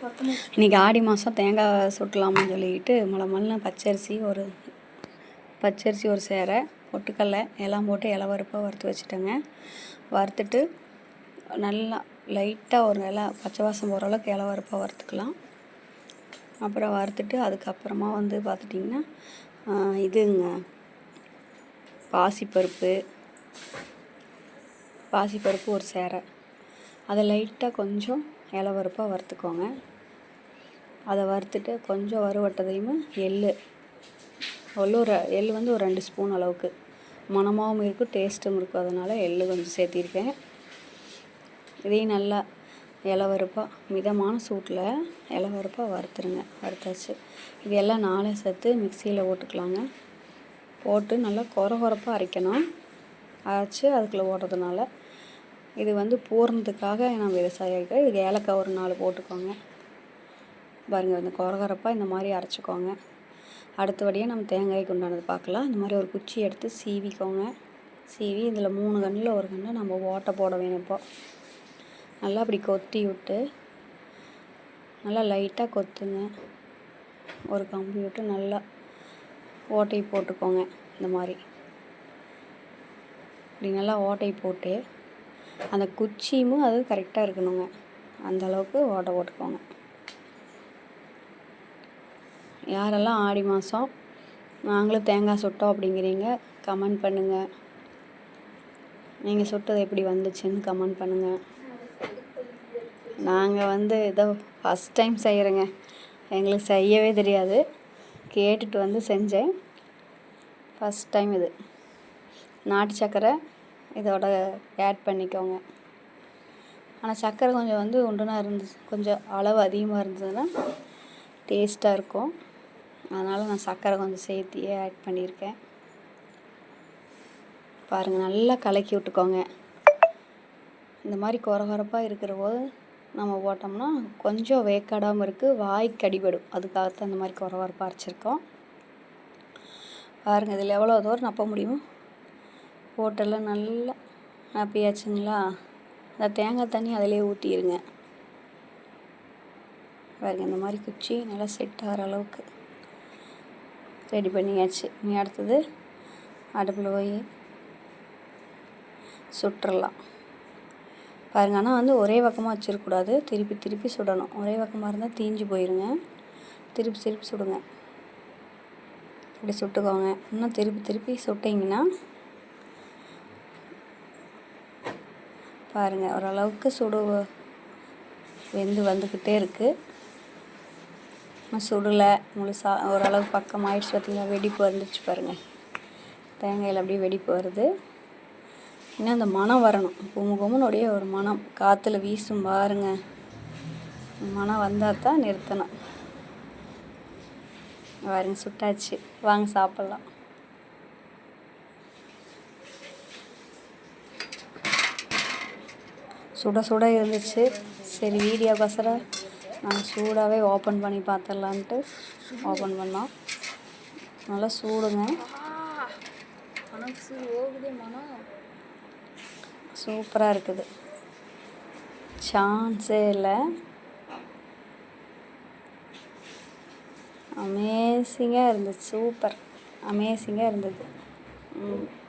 இன்றைக்கி ஆடி மாதம் தேங்காய் சுட்டலாமான்னு சொல்லிட்டு மலை மல்ல பச்சரிசி ஒரு பச்சரிசி ஒரு சேரை பொட்டுக்கடலை எல்லாம் போட்டு இலை வறுப்பாக வறுத்து வச்சுட்டேங்க. வறுத்துட்டு நல்லா லைட்டாக ஒரு நல்லா பச்சை வாசம் போகிற அளவுக்கு இலை வறுப்பாக வறுத்துக்கலாம். அப்புறம் வறுத்துட்டு அதுக்கப்புறமா வந்து பார்த்துட்டிங்கன்னா இதுங்க. பாசிப்பருப்பு. பாசிப்பருப்பு ஒரு சேரை. அதை லைட்டாக கொஞ்சம் இலை வறுப்பாக வறுத்துக்கோங்க. அதை வறுத்துட்டு கொஞ்சம் வறுவட்டதையும் எள் எள்ளு ஒரு எள் வந்து ஒரு ரெண்டு ஸ்பூன் அளவுக்கு. மணமாகவும் இருக்கும் டேஸ்ட்டும் இருக்கும். அதனால் எள் கொஞ்சம் சேர்த்திருக்கேன். இதையும் நல்லா இலை வறுப்பாக மிதமான சூட்டில் இலை வறுப்பாக வறுத்துருங்க. வறுத்தாச்சு. இது எல்லாம் நாளே சேர்த்து மிக்சியில் போட்டுக்கலாங்க போட்டு நல்லா கொர கொரப்பாக அரைக்கணும். அரைச்சி அதுக்குள்ளே ஓடுறதுனால இது வந்து பூரணத்துக்காக நான் விவசாயம் இது ஏலக்காய் ஒரு நாலு போட்டுக்கோங்க. பாருங்கள் இந்த குறகுறப்பாக இந்த மாதிரி அரைச்சிக்கோங்க. அடுத்தபடியாக நம்ம தேங்காய்க்கு உண்டானது பார்க்கலாம். இந்த மாதிரி ஒரு குச்சி எடுத்து சீவிக்கோங்க. சீவி இதில் மூணு கண்ணில் ஒரு கண்ணை நம்ம ஓட்டை போட வேணும் இப்போ. நல்லா அப்படி கொத்தி விட்டு நல்லா லைட்டாக கொத்துங்க. ஒரு கம்பி விட்டு நல்லா ஓட்டை போட்டுக்கோங்க. இந்த மாதிரி. இப்படி நல்லா ஓட்டை போட்டு அந்த குச்சியும் அது கரெக்டாக இருக்கணுங்க. அந்த அளவுக்கு ஓட்டை போட்டுக்கோங்க. யாரெல்லாம் ஆடி மாதம் நாங்களும் தேங்காய் சுட்டோம் அப்படிங்கிறீங்க கமெண்ட் பண்ணுங்கள் நீங்கள் சுட்டது எப்படி வந்துச்சுன்னு கமெண்ட் பண்ணுங்கள் நாங்கள் வந்து இதோ ஃபஸ்ட் டைம் செய்கிறேங்க எங்களுக்கு செய்யவே தெரியாது. கேட்டுட்டு வந்து செஞ்சேன். ஃபஸ்ட் டைம் இது. நாட்டு சக்கரை இதோட ஆட் பண்ணிக்கோங்க. ஆனால் சர்க்கரை கொஞ்சம் வந்து உண்டுனா இருந்துச்சு. கொஞ்சம் அளவு அதிகமாக இருந்ததுன்னா டேஸ்ட்டாக இருக்கும். அதனால் நான் சர்க்கரை கொஞ்சம் சேர்த்தியே ஆட் பண்ணியிருக்கேன். பாருங்கள் நல்லா கலக்கி விட்டுக்கோங்க. இந்த மாதிரி கொரகொரப்பாக இருக்கிற போது நம்ம போட்டோம்னா கொஞ்சம் வேக்காடாமல் இருக்குது வாய்க்கு அடிபடும் அதுக்காகத்தான் இந்த மாதிரி குறவரப்பாக அரைச்சிருக்கோம். பாருங்கள் இதில் எவ்வளோ தூரம் நப்ப முடியுமோ போட்டெல்லாம் நல்லா ஆப்பியாச்சுங்களா? அந்த தேங்காய் தண்ணி அதிலே ஊற்றிடுங்க பாருங்க இந்த மாதிரி குச்சி நல்லா செட் ஆகிற அளவுக்கு ரெடி பண்ணியாச்சு. நீ அடுத்தது அடுப்பில் போய் சுட்டுறலாம் பாருங்க ஆனால் வந்து ஒரே பக்கமாக வச்சிடக்கூடாது திருப்பி திருப்பி சுடணும். ஒரே பக்கமாக இருந்தால் தீஞ்சு போயிருங்க. திருப்பி திருப்பி சுடுங்க. இப்படி சுட்டுக்கோங்க. இன்னும் திருப்பி திருப்பி சுட்டிங்கன்னா பாருங்கள் ஓரளவுக்கு சுடு வெந்து வந்துக்கிட்டே இருக்குது சுடலை முழுசாக ஓரளவு பக்கம் ஆயிடுச்சு பார்த்தீங்களா வெடிப்பு வந்துச்சு பாருங்கள் தேங்காயில் அப்படியே வெடிப்பு வருது. இன்னும் அந்த மணம் வரணும். கும்மு கும்முனுடைய ஒரு மணம் காற்றுல வீசும் பாருங்க. மணம் வந்தால் தான் நிறுத்தணும். பாருங்க சுட்டாச்சு. வாங்க சாப்பிட்லாம். சுட சுட இருந்துச்சு. சரி வீடியோ பசர நாங்கள் சூடாகவே ஓப்பன் பண்ணி பார்த்துடலான்ட்டு ஓப்பன் பண்ணோம். நல்லா சூடுங்க. சூப்பராக இருக்குது. சான்ஸே இல்லை. அமேசிங்காக இருந்துச்சு. சூப்பர். அமேசிங்காக இருந்தது. ம்.